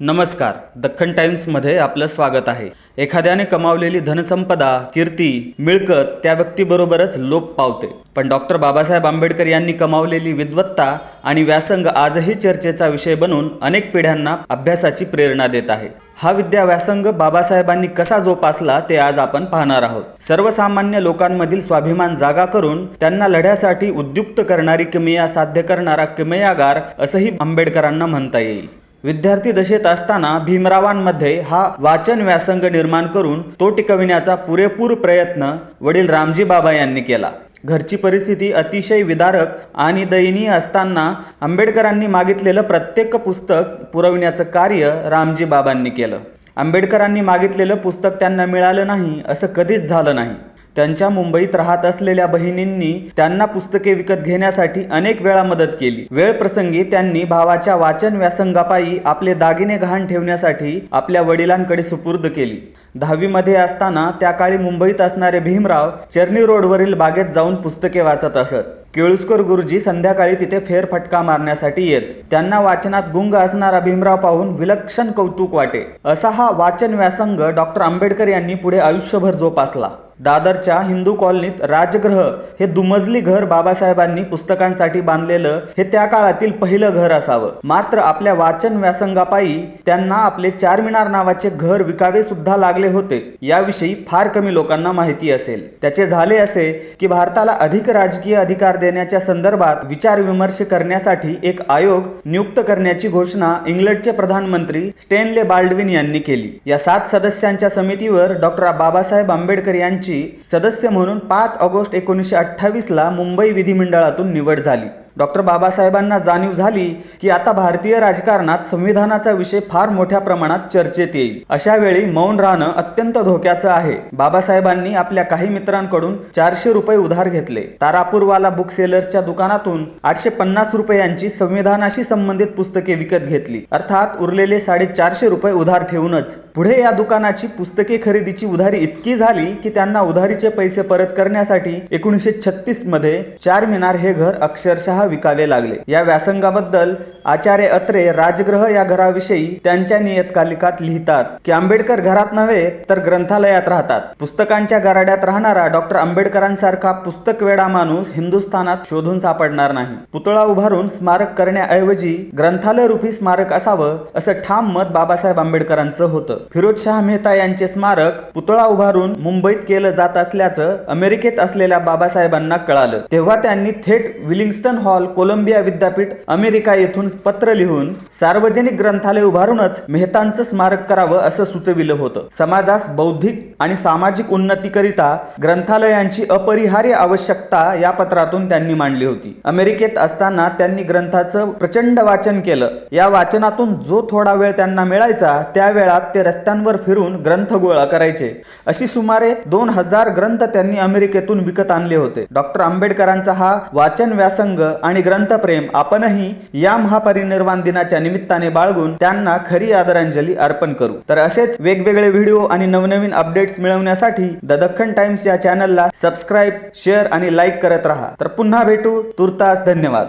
नमस्कार. दख्खन टाइम्समध्ये आपलं स्वागत आहे. एखाद्याने कमावलेली धनसंपदा कीर्ती मिळकत त्या व्यक्तीबरोबरच लोप पावते. पण डॉक्टर बाबासाहेब आंबेडकर यांनी कमावलेली विद्वत्ता आणि व्यासंग आजही चर्चेचा विषय बनून अनेक पिढ्यांना अभ्यासाची प्रेरणा देत आहे. हा विद्या व्यासंग बाबासाहेबांनी कसा जोपासला ते आज आपण पाहणार आहोत. सर्वसामान्य लोकांमधील स्वाभिमान जागा करून त्यांना लढ्यासाठी उद्युक्त करणारी किमया साध्य करणारा किमयागार असंही आंबेडकरांना म्हणता येईल. विद्यार्थी दशेत असताना भीमरावांमध्ये हा वाचन व्यासंग निर्माण करून तो टिकविण्याचा पुरेपूर प्रयत्न वडील रामजी बाबा यांनी केला. घरची परिस्थिती अतिशय विदारक आणि दयनीय असताना आंबेडकरांनी मागितलेलं प्रत्येक पुस्तक पुरविण्याचं कार्य रामजी बाबांनी केलं. आंबेडकरांनी मागितलेलं पुस्तक त्यांना मिळालं नाही असं कधीच झालं नाही. त्यांच्या मुंबईत राहत असलेल्या बहिणींनी त्यांना पुस्तके विकत घेण्यासाठी अनेक वेळा मदत केली. वेळ प्रसंगी त्यांनी भावाच्या वाचन व्यासंगापायी आपले दागिने गहाण ठेवण्यासाठी आपल्या वडिलांकडे सुपूर्द केली. दहावीमध्ये असताना त्या काळी मुंबईत असणारे भीमराव चर्नी रोडवरील बागेत जाऊन पुस्तके वाचत असत. केळुस्कर गुरुजी संध्याकाळी तिथे फेरफटका मारण्यासाठी येत. त्यांना वाचनात गुंग असणारा भीमराव पाहून विलक्षण कौतुक वाटे. असा हा वाचन व्यासंग डॉक्टर आंबेडकर यांनी पुढे आयुष्यभर जोपासला. दादरच्या हिंदू कॉलनीत राजगृह हे दुमजली घर बाबासाहेबांनी पुस्तकांसाठी बांधलेलं हे त्या काळातील पहिलं घर असावं. मात्र आपल्या वाचन व्यासंगापायी त्यांना आपले चारमिनार नावाचे घर विकावे सुद्धा लागले होते. याविषयी फार कमी लोकांना माहिती असेल. त्याचे झाले असे की भारताला अधिक राजकीय अधिकार देण्याच्या संदर्भात विचार विमर्श करण्यासाठी एक आयोग नियुक्त करण्याची घोषणा इंग्लंडचे प्रधानमंत्री स्टेनले बाल्डविन यांनी केली. या सात सदस्यांच्या समितीवर डॉक्टर बाबासाहेब आंबेडकर यांची सदस्य म्हणून पाच ऑगस्ट एकोणीसशे अठ्ठावीसला मुंबई विधिमंडळातून निवड झाली. डॉक्टर बाबासाहेबांना जाणीव झाली की आता भारतीय राजकारणात संविधानाचा विषय फार मोठ्या प्रमाणात चर्चेत येईल. अशा वेळी मौन राहणं अत्यंत धोक्याचं आहे. बाबासाहेबांनी आपल्या काही मित्रांकडून चारशे रुपये उधार घेतले. तारापूरवाला बुक सेलर्सच्या दुकानातून आठशे पन्नास रुपयांची संविधानाशी संबंधित पुस्तके विकत घेतली. अर्थात उरलेले साडेचारशे रुपये उधार ठेवूनच. पुढे या दुकानाची पुस्तके खरेदीची उधारी इतकी झाली की त्यांना उधारीचे पैसे परत करण्यासाठी एकोणीसशे छत्तीसमध्ये चार मिनार हे घर अक्षरशः विकावे लागले. या व्यासंगाबद्दल आचार्य अत्रे राजगृह या घराविषयी त्यांच्या नियतकालिकात लिहितात. की आंबेडकर घरात नव्हे तर ग्रंथालयात राहतात. पुस्तकांच्या गराड्यात राहणारा डॉक्टर आंबेडकरांसारखा पुस्तक वेडा माणूस हिंदुस्थानात शोधून सापडणार नाही. पुतळा उभारून स्मारक करण्याऐवजी ग्रंथालय रूपी स्मारक असावं असं ठाम मत बाबासाहेब आंबेडकरांचं होतं. फिरोजशाह मेहता यांचे स्मारक पुतळा उभारून मुंबईत केलं जात असल्याचं अमेरिकेत असलेल्या बाबासाहेबांना कळालं. तेव्हा त्यांनी थेट विलिंग्स्टन हॉल कोलंबिया विद्यापीठ अमेरिका येथून पत्र लिहून सार्वजनिक ग्रंथालय उभारूनच मेहतांचं स्मारक करावं असं सुचविलं होतं. समाजास बौद्धिक आणि सामाजिक उन्नतीकरिता ग्रंथालयांची अपरिहार्य आवश्यकता या पत्रातून त्यांनी मांडली होती. अमेरिकेत असताना त्यांनी ग्रंथाचं प्रचंड वाचन केलं. या वाचनातून जो थोडा वेळ त्यांना मिळायचा त्या वेळात ते रस्त्यांवर फिरून ग्रंथ गोळा करायचे. अशी सुमारे दोन हजार ग्रंथ त्यांनी अमेरिकेतून विकत आणले होते. डॉक्टर आंबेडकरांचा हा वाचन व्यासंग आणि ग्रंथप्रेम आपणही या महापरिनिर्वाण दिनाच्या निमित्ताने बाळगून त्यांना खरी आदरांजली अर्पण करू. तर असेच वेगवेगळे व्हिडिओ आणि नवनवीन अपडेट्स मिळवण्यासाठी द दख्खन टाइम्स या चॅनलला सबस्क्राईब शेअर आणि लाईक करत राहा. तर पुन्हा भेटू. तुर्तास धन्यवाद.